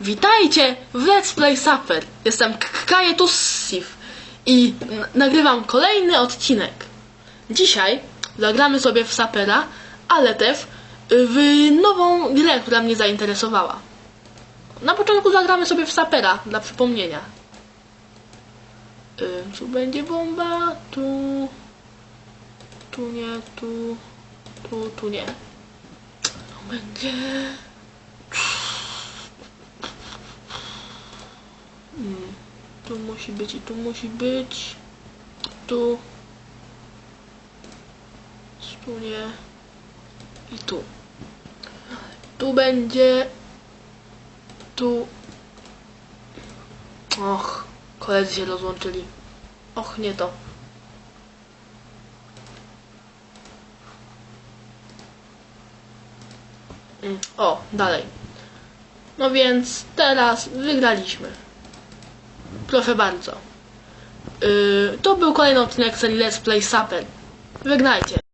Witajcie w Let's Play Supper. Jestem Kajetussif i nagrywam kolejny odcinek. Dzisiaj zagramy sobie w Sapera, ale też w nową grę, która mnie zainteresowała. Na początku zagramy sobie w Sapera, dla przypomnienia. Y, Tu będzie bomba, tu... Tu nie, tu... Tu, tu nie. Tu będzie... Mm, Tu musi być i tu musi być. Tu. Tu nie. I tu. Tu będzie. Tu. Och, koledzy się rozłączyli. Och, nie to. Mm, O, dalej. No więc teraz wygraliśmy. Proszę bardzo. Yy, to był kolejny odcinek serii Let's Play Supper. Wygnajcie.